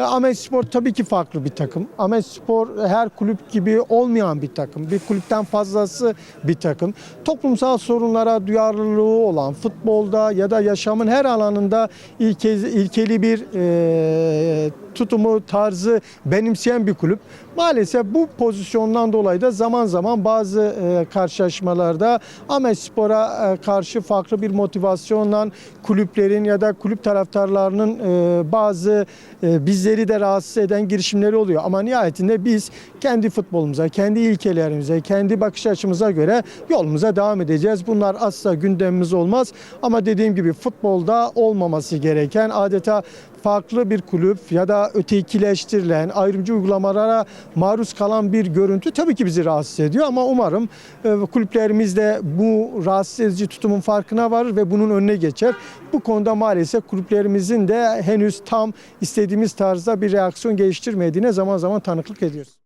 E, Ahmet Spor tabii ki farklı bir takım. Ahmet Spor her kulüp gibi olmayan bir takım. Bir kulüpten fazlası bir takım. Toplumsal sorunlara duyarlılığı olan futbolda ya da yaşamın her alanında ilke, ilkeli bir e, tutumu, tarzı benimseyen bir kulüp. Maalesef bu pozisyondan dolayı da zaman zaman bazı e, karşılaşmalarda Ahmet e, karşı farklı bir motivasyonla kulüplerin ya da kulüp taraftarlarının e, bazı e, bizleri de rahatsız eden girişimleri oluyor. Ama nihayetinde biz kendi futbolumuza, kendi ilkelerimize, kendi bakış açımıza göre yolumuza devam edeceğiz. Bunlar asla gündemimiz olmaz. Ama dediğim gibi futbolda olmaması gereken adeta farklı bir kulüp ya da ötekileştirilen, ayrımcı uygulamalara maruz kalan bir görüntü tabii ki bizi rahatsız ediyor ama umarım e, kulüplerimiz de bu rahatsız edici tutumun farkına varır ve bunun önüne geçer. Bu konuda maalesef kulüplerimizin de henüz tam istediğimiz tarzda bir reaksiyon geliştirmediğine zaman zaman tanıklık ediyoruz.